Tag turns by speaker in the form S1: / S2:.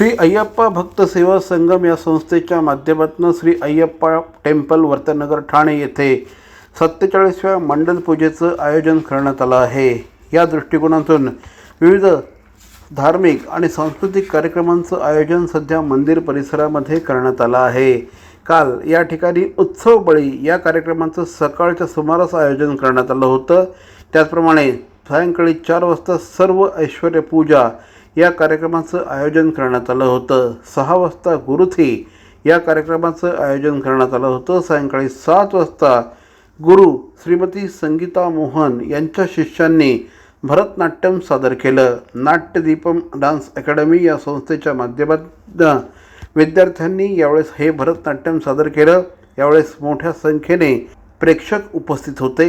S1: श्री अय्यप्पा भक्त सेवा संगम या संस्थेच्या माध्यमातून श्री अय्यप्पा टेम्पल वर्तनगर ठाणे येथे सत्तेचाळीसव्या मंडल पूजेचं आयोजन करण्यात आलं आहे. या दृष्टिकोनातून विविध धार्मिक आणि सांस्कृतिक कार्यक्रमांचं आयोजन सध्या मंदिर परिसरामध्ये करण्यात आलं आहे. काल या ठिकाणी उत्सव बळी या कार्यक्रमाचं सकाळच्या सुमारास आयोजन करण्यात आलं होतं. त्याचप्रमाणे सायंकाळी चार वाजता सर्व ऐश्वर पूजा या कार्यक्रमाचं आयोजन करण्यात आलं होतं. सहा वाजता गुरुथी या कार्यक्रमाचं आयोजन करण्यात आलं होतं. सायंकाळी सात वाजता गुरु श्रीमती संगीता मोहन यांच्या शिष्यांनी भरतनाट्यम सादर केलं. नाट्यदीपम डान्स अकॅडमी या संस्थेच्या माध्यमातून विद्यार्थ्यांनी यावेळेस हे भरतनाट्यम सादर केलं. यावेळेस मोठ्या संख्येने प्रेक्षक उपस्थित होते.